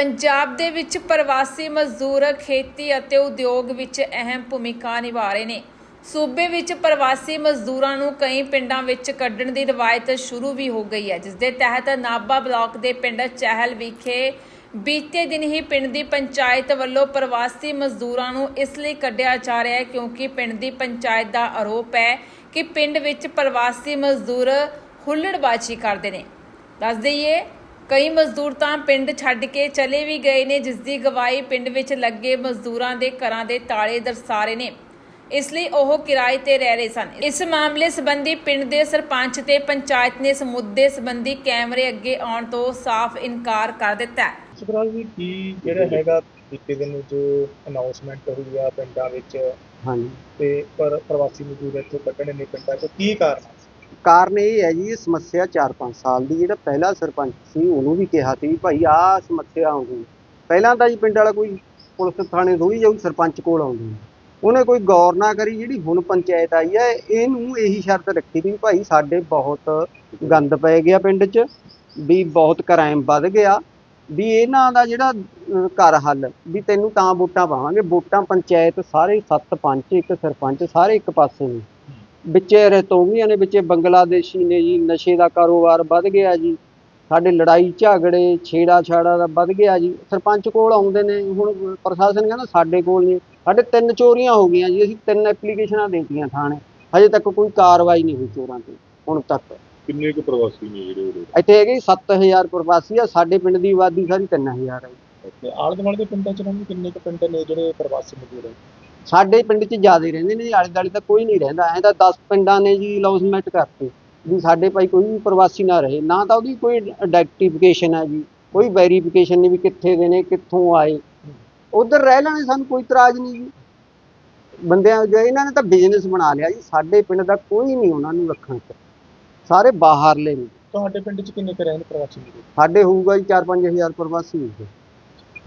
ਪੰਜਾਬ ਦੇ ਵਿੱਚ ਪ੍ਰਵਾਸੀ ਮਜ਼ਦੂਰ ਖੇਤੀ ਅਤੇ ਉਦਯੋਗ ਵਿੱਚ ਅਹਿਮ ਭੂਮਿਕਾ ਨਿਭਾ ਰਹੇ ਨੇ। ਸੂਬੇ ਵਿੱਚ ਪ੍ਰਵਾਸੀ ਮਜ਼ਦੂਰਾਂ ਨੂੰ ਕਈ ਪਿੰਡਾਂ ਵਿੱਚ ਕੱਢਣ ਦੀ ਰਵਾਇਤ ਸ਼ੁਰੂ ਵੀ ਹੋ ਗਈ ਹੈ, ਜਿਸ ਦੇ ਤਹਿਤ ਨਾਭਾ ਬਲਾਕ ਦੇ ਪਿੰਡ ਚਹਿਲ ਵਿਖੇ ਬੀਤੇ ਦਿਨ ਹੀ ਪਿੰਡ ਦੀ ਪੰਚਾਇਤ ਵੱਲੋਂ ਪ੍ਰਵਾਸੀ ਮਜ਼ਦੂਰਾਂ ਨੂੰ ਇਸ ਲਈ ਕੱਢਿਆ ਜਾ ਰਿਹਾ ਹੈ ਕਿਉਂਕਿ ਪਿੰਡ ਦੀ ਪੰਚਾਇਤ ਦਾ ਆਰੋਪ ਹੈ ਕਿ ਪਿੰਡ ਵਿੱਚ ਪ੍ਰਵਾਸੀ ਮਜ਼ਦੂਰ ਹੁੱਲੜਬਾਜ਼ੀ ਕਰਦੇ ਨੇ। ਦੱਸ ਦਈਏ ਕਈ ਮਜ਼ਦੂਰ ਤਾਂ ਪਿੰਡ ਛੱਡ ਕੇ ਚਲੇ ਵੀ ਗਏ ਨੇ ਜਿਸ ਦੀ ਗਵਾਹੀ ਪਿੰਡ ਵਿੱਚ ਲੱਗੇ ਮਜ਼ਦੂਰਾਂ ਦੇ ਘਰਾਂ ਦੇ ਤਾਲੇ ਦਰਸਾ ਰਹੇ ਨੇ। ਇਸ ਲਈ ਉਹ ਕਿਰਾਏ ਤੇ ਰਹਿ ਰਹੇ ਸਨ। ਇਸ ਮਾਮਲੇ ਸੰਬੰਧੀ ਪਿੰਡ ਦੇ ਸਰਪੰਚ ਤੇ ਪੰਚਾਇਤ ਨੇ ਇਸ ਮੁੱਦੇ ਸੰਬੰਧੀ ਕੈਮਰੇ ਅੱਗੇ ਆਉਣ ਤੋਂ ਸਾਫ਼ ਇਨਕਾਰ ਕਰ ਦਿੱਤਾ ਹੈ। ਸੁਖਰਾਜ ਜੀ ਕੀ ਜਿਹੜਾ ਹੈਗਾ ਬੀਤੇ ਦਿਨ ਜੋ ਅਨਾਉਂਸਮੈਂਟ ਹੋਈ ਆ ਪਿੰਡਾਂ ਵਿੱਚ? ਹਾਂਜੀ। ਤੇ ਪਰ ਪ੍ਰਵਾਸੀ ਮਜ਼ਦੂਰ ਇੱਥੋਂ ਕੱਢਣੇ ਨੇ ਪਿੰਡਾਂ 'ਚ ਕੀ ਕਾਰਨ? ਕਾਰਨ ਇਹ ਹੈ ਜੀ ਇਹ ਸਮੱਸਿਆ 4-5 ਸਾਲ ਦੀ, ਜਿਹੜਾ ਪਹਿਲਾ ਸਰਪੰਚ ਸੀ, ਉਹਨੂੰ ਵੀ ਕਿਹਾ ਸੀ ਵੀ ਭਾਈ ਆਹ ਸਮੱਸਿਆ ਆਉਂਦੀ ਪਹਿਲਾਂ ਤਾਂ ਜੀ ਪਿੰਡ ਵਾਲਾ ਕੋਈ ਪੁਲਿਸ ਥਾਣੇ ਥੋੜੀ ਜਾਊ ਸਰਪੰਚ ਕੋਲ ਆਉਂਦੀ ਉਹਨੇ ਕੋਈ ਗੌਰ ਨਾ ਕਰੀ, ਜਿਹੜੀ ਹੁਣ ਪੰਚਾਇਤ ਆਈ ਹੈ, ਇਹਨੂੰ ਇਹੀ ਸ਼ਰਤ ਰੱਖੀ ਸੀ ਵੀ ਭਾਈ ਸਾਡੇ ਬਹੁਤ ਗੰਦ ਪੈ ਗਿਆ ਪਿੰਡ 'ਚ, ਵੀ ਬਹੁਤ ਕ੍ਰਾਈਮ ਵੱਧ ਗਿਆ, ਵੀ ਇਹਨਾਂ ਦਾ ਜਿਹੜਾ ਘਰ ਹੱਲ, ਵੀ ਤੈਨੂੰ ਤਾਂ ਵੋਟਾਂ ਪਾਵਾਂਗੇ, ਵੋਟਾਂ ਪੰਚਾਇਤ ਸਾਰੇ ਸੱਤ ਪੰਚ ਇੱਕ ਸਰਪੰਚ ਸਾਰੇ ਇੱਕ ਪਾਸੇ ਨੇ। ਵਿੱਚੇ ਰਤੋਂਗੀਆਂ ਨੇ ਵਿੱਚੇ ਬੰਗਲਾਦੇਸ਼ੀ ਨੇ ਜੀ ਨਸ਼ੇ ਦਾ ਕਾਰੋਬਾਰ ਵੱਧ ਗਿਆ ਜੀ। ਸਾਡੇ ਲੜਾਈ ਝਗੜੇ ਛੇੜਾ ਛਾੜਾ ਦਾ ਵੱਧ ਗਿਆ ਜੀ। ਸਰਪੰਚ ਕੋਲ ਆਉਂਦੇ ਨੇ ਹੁਣ ਪ੍ਰਸ਼ਾਸਨ ਕਹਿੰਦਾ ਸਾਡੇ ਕੋਲ ਨਹੀਂ। ਸਾਡੇ ਤਿੰਨ ਚੋਰੀਆਂ ਹੋ ਗਈਆਂ ਜੀ ਅਸੀਂ ਤਿੰਨ ਐਪਲੀਕੇਸ਼ਨਾਂ ਦੇਤੀਆਂ ਥਾਣੇ। ਹਜੇ ਤੱਕ ਕੋਈ ਕਾਰਵਾਈ ਨਹੀਂ ਹੋਈ ਚੋਰਾਂ ਤੇ ਹੁਣ ਤੱਕ। ਕਿੰਨੇ ਕੁ ਪ੍ਰਵਾਸੀ ਨੇ ਜਿਹੜੇ ਉਰੇ? ਇੱਥੇ ਹੈਗੇ ਜੀ 7000 ਪ੍ਰਵਾਸੀ ਆ ਸਾਡੇ ਪਿੰਡ ਦੀ ਆਬਾਦੀ ਸਾਰੀ 3000 ਹੈ ਜੀ। ਤੇ ਆਲੇ ਦੁਆਲੇ ਦੇ ਪਿੰਡਾਂ 'ਚ ਰਹਿੰਦੇ ਕਿੰਨੇ ਕੁ ਪਿੰਡ ਨੇ ਜਿਹੜੇ ਪ੍ਰਵਾਸੀ ਮਜ਼ਦੂਰ ਹੈ ਸਾਡੇ ਪਿੰਡ 'ਚ ਜ਼ਿਆਦਾ ਹੀ ਰਹਿੰਦੇ ਨੇ ਜੀ ਆਲੇ ਦੁਆਲੇ ਤਾਂ ਕੋਈ ਨਹੀਂ ਰਹਿੰਦਾ ਐਂ ਤਾਂ 10 ਪਿੰਡਾਂ ਨੇ ਜੀ ਲੌਸਮੈਂਟ ਕਰਤੇ ਵੀ ਸਾਡੇ ਭਾਈ ਕੋਈ ਵੀ ਪ੍ਰਵਾਸੀ ਨਾ ਰਹੇ ਨਾ ਤਾਂ ਉਹਦੀ ਕੋਈ ਆਈਡੈਂਟੀਫਿਕੇਸ਼ਨ ਹੈ ਜੀ ਕੋਈ ਵੈਰੀਫਿਕੇਸ਼ਨ ਨਹੀਂ ਵੀ ਕਿੱਥੇ ਦੇ ਨੇ ਕਿੱਥੋਂ ਆਏ। ਉਧਰ ਰਹਿ ਲੈਣੇ ਸਾਨੂੰ ਕੋਈ ਇਤਰਾਜ਼ ਨਹੀਂ ਜੀ। ਬੰਦਿਆਂ ਜੇ ਇਹਨਾਂ ਨੇ ਤਾਂ ਬਿਜ਼ਨਸ ਬਣਾ ਲਿਆ ਜੀ ਸਾਡੇ ਪਿੰਡ ਦਾ ਕੋਈ ਨਹੀਂ ਉਹਨਾਂ ਨੂੰ ਰੱਖਣ ਚ। ਸਾਰੇ ਬਾਹਰਲੇ ਨੇ। ਤੁਹਾਡੇ ਪਿੰਡ 'ਚ ਕਿੰਨੇ ਕੁ ਰਹਿੰਦੇ ਪ੍ਰਵਾਸੀ? ਸਾਡੇ ਹੋਊਗਾ ਜੀ 4-5000 ਪ੍ਰਵਾਸੀ ਹੋਊਗੇ।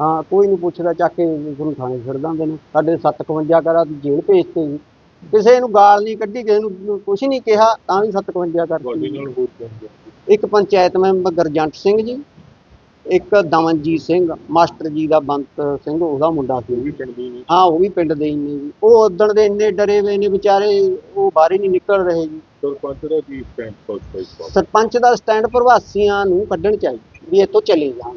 ਹਾਂ ਕੋਈ ਨਹੀਂ ਪੁੱਛਦਾ ਚੱਕ ਕੇ ਤੁਹਾਨੂੰ ਥਾਣੇ ਛੱਡ ਦਿੰਦੇ ਨੇ। ਸਾਡੇ 751 ਕਰਾ ਜੇਲ੍ਹ ਭੇਜਤੇ ਜੀ ਕਿਸੇ ਨੂੰ ਗਾਲ ਨਹੀਂ ਕੱਢੀ ਕਿਸੇ ਨੂੰ ਕੁਝ ਨਹੀਂ ਕਿਹਾ ਤਾਂ ਵੀ 751 ਤੁਹਾਡੇ ਕਰਤੀ ਇੱਕ ਪੰਚਾਇਤ ਮੈਂਬਰ ਗਰਜੰਟ ਸਿੰਘ ਜੀ ਇੱਕ ਦਮਨਜੀਤ ਸਿੰਘ ਮਾਸਟਰ ਜੀ ਦਾ ਬੰਤ ਸਿੰਘ ਉਹਦਾ ਮੁੰਡਾ ਸੀ। ਉਹ ਵੀ ਪਿੰਡ ਦੇ ਨੇ। ਹਾਂ ਉਹ ਵੀ ਪਿੰਡ ਦੇ ਹੀ ਨੇ ਜੀ। ਉਹ ਉਦਣ ਦੇ ਇੰਨੇ ਡਰੇ ਹੋਏ ਨੇ ਵਿਚਾਰੇ ਉਹ ਬਾਹਰ ਹੀ ਨਹੀਂ ਨਿਕਲ ਰਹੇ ਜੀ। ਸਰਪੰਚ ਦਾ ਕੀ ਸਟੈਂਡ ਸਰਪੰਚ ਦਾ ਸਟੈਂਡ ਪ੍ਰਵਾਸੀਆਂ ਨੂੰ ਕੱਢਣ ਚਾਹੀਦਾ ਵੀ ਇੱਥੋਂ ਚਲੇ ਜਾਣ।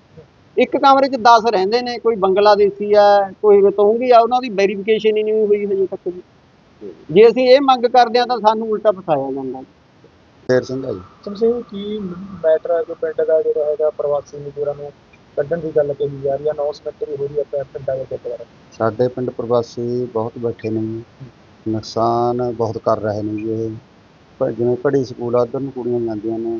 ਇੱਕ ਕਮਰੇ 'ਚ 10 ਰਹਿੰਦੇ ਨੇ ਕੋਈ ਬੰਗਲਾਦੇਸ਼ੀ ਆ ਕੋਈ ਰਤੋਂਗੀ ਆ ਉਹਨਾਂ ਦੀ ਵੈਰੀਫਿਕੇਸ਼ਨ ਹੀ ਨਹੀਂ ਹੋਈ ਹਜੇ ਤੱਕ ਜੀ। ਜੇ ਅਸੀਂ ਇਹ ਮੰਗ ਕਰਦੇ ਆ ਤਾਂ ਸਾਨੂੰ ਉਲਟਾ ਫਸਾਇਆ ਜਾਂਦਾ ਸ਼ੇਰ ਸਿੰਘ ਜੀ ਸਮਝੇ ਕੀ ਮੈਟਰ ਹੈ ਜੋ ਪਿੰਡ ਦਾ ਜਿਹੜਾ ਹੈਗਾ ਪ੍ਰਵਾਸੀ ਮਜ਼ਦੂਰਾਂ ਨੂੰ ਕੱਢਣ ਦੀ ਗੱਲ ਕਹੀ ਜਾ ਰਹੀ ਹੈ? ਅਨਾਉਂਸਮੈਂਟ ਵੀ ਹੋ ਰਹੀ ਹੈ ਪਿੰ- ਪਿੰਡਾਂ ਦੇ ਦੁਆਰਾ ਸਾਡੇ ਪਿੰਡ ਪ੍ਰਵਾਸੀ ਬਹੁਤ ਬੈਠੇ ਨੇ ਜੀ। ਨੁਕਸਾਨ ਬਹੁਤ ਕਰ ਰਹੇ ਨੇ ਜੀ ਇਹ। ਪ- ਜਿਵੇਂ ਪੜ੍ਹੀ ਸਕੂਲ ਆ ਉੱਧਰ ਨੂੰ ਕੁੜੀਆਂ ਜਾਂਦੀਆਂ ਨੇ।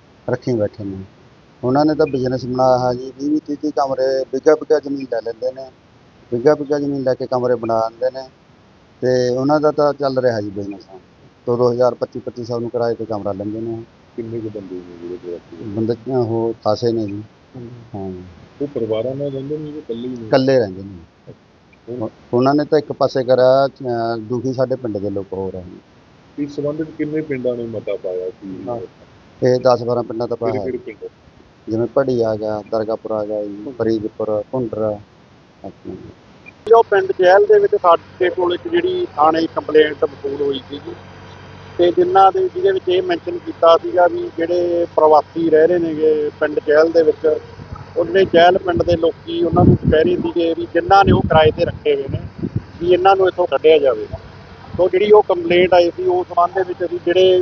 ਰੱਖੀ ਬੈਠੇ ਨੇ। ਉਹਨਾਂ ਨੇ ਤਾਂ ਬਿਜ਼ਨਸ ਬਣਾਇਆ ਹੈ ਜੀ 20 ਵੀਹ 30 ਕਮਰੇ ਬਿੱਗਾ ਬਿੱਗਾ ਜ਼ਮੀਨ ਲੈ ਲੈਂਦੇ ਨੇ। ਬਿੱਗਾ ਬਿੱਗਾ ਜ਼ਮੀਨ ਲੈ ਕੇ ਕਮਰੇ ਬਣਾ ਦਿੰਦੇ ਨੇ। ਤੇ ਉਹਨਾਂ ਦਾ ਤਾਂ ਚੱਲ ਰਿਹਾ ਜੀ ਬਿਜ਼ਨਸ ਦੋ ਦੋ ਹਜ਼ਾਰ 25 2500 ਨੂੰ ਕਿਰਾਏ ਤੇ ਕਮਰਾ ਲੈਂਦੇ ਨੇ। ਕਿੰਨੇ ਕੁ ਬੰਦੇ ਨੇ ਜਿਹੜੇ? ਬੰਦੇ ਉਹ ਖਾਸੇ ਨੇ ਜੀ। ਹਾਂ। ਉਹ ਪਰਿਵਾਰਾਂ ਨਾਲ ਰਹਿੰਦੇ ਨੇ ਜਾਂ ਇਕੱਲੇ ਨੇ? ਇਕੱਲੇ ਰਹਿੰਦੇ ਨੇ। ਉਹ- ਉਹਨਾਂ ਨੇ ਤਾਂ ਇੱਕ ਪਾਸੇ ਕਰਿਆ ਦੁਖੀ ਸਾਡੇ ਪਿੰਡ ਦੇ ਲੋਕ ਹੋ ਰਹੇ ਨੇ ਇਸ ਸੰਬੰਧ ਵਿੱਚ ਕਿੰਨੇ ਪਿੰਡਾਂ ਨੇ ਮਤਾ ਪਾਇਆ ਸੀ। ਇਹ 10 12 ਪਿੰਡਾਂ ਦਾ ਪਾਇਆ ਕਿਹੜੇ ਪਿੰਡ? ਜਿਵੇਂ ਪੜੀ ਆ ਗਿਆ ਦਰਗਾਪੁਰ ਆ ਗਿਆ ਜੀ ਫਰੀਦਪੁਰ ਆਪਣਾ। ਜੋ ਪਿੰਡ ਜਹਿਲ ਦੇ ਵਿੱਚ ਸਾਡੇ ਕੋਲ ਇੱਕ ਜਿਹੜੀ ਥਾਣੇ ਕੰਪਲੇਂਟ ਵਸੂਲ ਹੋਈ ਸੀਗੀ ਤੇ ਜਿਨ੍ਹਾਂ ਦੇ ਜਿਹਦੇ ਵਿੱਚ ਇਹ ਮੈਂਸ਼ਨ ਕੀਤਾ ਸੀਗਾ ਵੀ ਜਿਹੜੇ ਪ੍ਰਵਾਸੀ ਰਹਿ ਰਹੇ ਨੇਗੇ ਪਿੰਡ ਜਹਿਲ ਦੇ ਵਿੱਚ ਉਹਨੇ ਜਹਿਲ ਪਿੰਡ ਦੇ ਲੋਕੀ ਉਹਨਾਂ ਨੂੰ ਕਹਿ ਰਹੇ ਸੀਗੇ ਵੀ ਜਿਨ੍ਹਾਂ ਨੇ ਉਹ ਕਿਰਾਏ ਤੇ ਰੱਖੇ ਹੋਏ ਨੇ ਵੀ ਇਹਨਾਂ ਨੂੰ ਇੱਥੋਂ ਕੱਢਿਆ ਜਾਵੇ। ਸੋ ਜਿਹੜੀ ਉਹ ਕੰਪਲੇਂਟ ਆਈ ਸੀ ਉਸ ਸੰਬੰਧ ਦੇ ਵਿੱਚ ਅਸੀਂ ਜਿਹੜੇ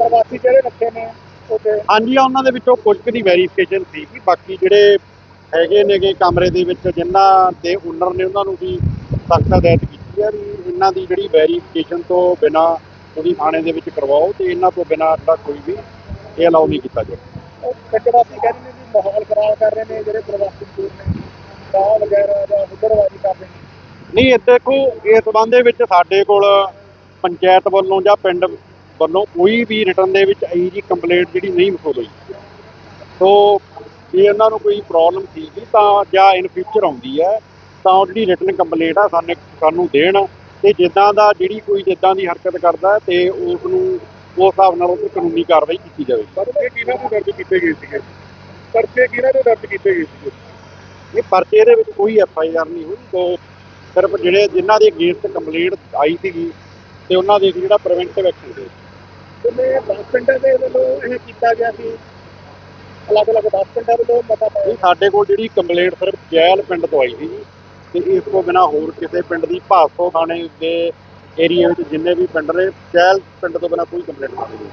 ਪ੍ਰਵਾਸੀ ਜਿਹੜੇ ਰੱਖੇ ਨੇ ਹਾਂਜੀ ਉਹਨਾਂ ਦੇ ਵਿੱਚੋਂ ਕੁਝ ਕੁ ਦੀ ਵੈਰੀਫਿਕੇਸ਼ਨ ਸੀ ਬਾਕੀ ਜਿਹੜੇ ਹੈਗੇ ਨੇਗੇ ਕਮਰੇ ਦੇ ਵਿੱਚ ਜਿਨ੍ਹਾਂ ਦੇ ਓਨਰ ਨੇ ਉਹਨਾਂ ਨੂੰ ਵੀ ਸਖਤ ਹਦਾਇਤ ਕੀਤੀ ਹੈ ਵੀ ਇਹਨਾਂ ਦੀ ਜਿਹੜੀ ਵੈਰੀਫਿਕੇਸ਼ਨ ਤੋਂ ਬਿਨਾ ਤੁਸੀਂ ਥਾਣੇ ਦੇ ਵਿੱਚ ਕਰਵਾਓ ਤੇ ਇਹਨਾਂ ਤੋਂ ਬਿਨਾ ਤਾਂ ਕੋਈ ਵੀ ਇਹ ਅਲਾਉ ਨਹੀਂ ਕੀਤਾ ਜਾਵੇ ਕੱਟਵਾਸੀ ਕਹਿੰਦੇ ਨੇ ਵੀ ਮਾਹੌਲ ਖਰਾਬ ਕਰ ਰਹੇ ਨੇ ਜਿਹੜੇ ਪ੍ਰਵਾਸੀ ਮਜ਼ਦੂਰ ਨੇ। ਚਾਹ ਵਗੈਰਾ ਜਾਂ ਹੁਦਰਵਾਜੀ ਕਰ ਰਹੇ ਨੇ। ਨਹੀਂ ਇਹ ਦੇਖੋ ਇਸ ਸੰਬੰਧ ਦੇ ਵਿੱਚ ਸਾਡੇ ਕੋਲ ਪੰਚਾਇਤ ਵੱਲੋਂ ਜਾਂ ਪਿੰਡ ਵੱਲੋਂ ਕੋਈ ਵੀ ਰਿਟਰਨ ਦੇ ਵਿੱਚ ਇਹੀ ਜੀ ਕੰਪਲੇਂਟ ਜਿਹੜੀ ਨਹੀਂ ਵਸੂਲ ਹੋਈ ਸੋ ਜੇ ਇਹਨਾਂ ਨੂੰ ਕੋਈ ਪ੍ਰੋਬਲਮ ਸੀਗੀ ਤਾਂ ਜਾਂ ਇਨ ਫਿਊਚਰ ਆਉਂਦੀ ਹੈ ਤਾਂ ਉਹ ਜਿਹੜੀ ਰਿਟਰਨ ਕੰਪਲੇਂਟ ਆ ਸਾਨੂੰ ਸਾਨੂੰ ਦੇਣ ਤੇ ਜਿੱਦਾਂ ਦਾ ਜਿਹੜੀ ਕੋਈ ਜਿੱਦਾਂ ਦੀ ਹਰਕਤ ਕਰਦਾ ਤੇ ਉਸ ਨੂੰ ਉਸ ਹਿਸਾਬ ਨਾਲ ਉਹ ਕਾਨੂੰਨੀ ਕਾਰਵਾਈ ਕੀਤੀ ਜਾਵੇ। ਪਰ ਇਹ ਕਿਹਨਾਂ ਦੇ ਦਰਜ ਕੀਤੇ ਗਏ ਸੀਗੇ? ਪਰਚੇ ਕਿਹਨਾਂ ਦੇ ਦਰਜ ਕੀਤੇ ਗਏ ਸੀਗੇ? ਇਹ ਪਰਚੇ ਦੇ ਵਿੱਚ ਕੋਈ ਐਫ ਆਈ ਆਰ ਨਹੀਂ ਹੋਈ ਤੋਂ ਸਿਰਫ ਜਿਹੜੇ ਜਿਨ੍ਹਾਂ ਦੇ ਅਗੇਂਸਟ ਕੰਪਲੇਂਟ ਆਈ ਸੀਗੀ ਤੇ ਉਹਨਾਂ ਦੇ ਜਿਹੜਾ ਪ੍ਰੀਵੈਂਟਿਵ ਐਕਸ਼ਨ ਦੇ ਜਿਵੇਂ 10 ਪਿੰਡਾਂ ਦੇ ਵੱਲੋਂ ਇਹ ਕੀਤਾ ਗਿਆ ਸੀ, ਅਲੱਗ-ਅਲੱਗ 10 ਪਿੰਡਾਂ ਵੱਲੋਂ ਪਤਾ ਪਾਇਆ ਸਾਡੇ ਕੋਲ ਜਿਹੜੀ ਕੰਪਲੇਂਟ ਸਿਰਫ ਜੈਲ ਪਿੰਡ ਤੋਂ ਆਈ ਸੀ ਜੀ, ਤੇ ਇਸ ਤੋਂ ਬਿਨਾ ਹੋਰ ਕਿਸੇ ਪਿੰਡ ਦੀ ਭਾਸੋ ਥਾਣੇ ਦੇ ਏਰੀਆ ਵਿੱਚ ਜਿੰਨੇ ਵੀ ਪਿੰਡ ਨੇ, ਜੈਲ ਪਿੰਡ ਤੋਂ ਬਿਨਾ ਕੋਈ ਕੰਪਲੇਂਟ ਨਹੀਂ ਆਈ।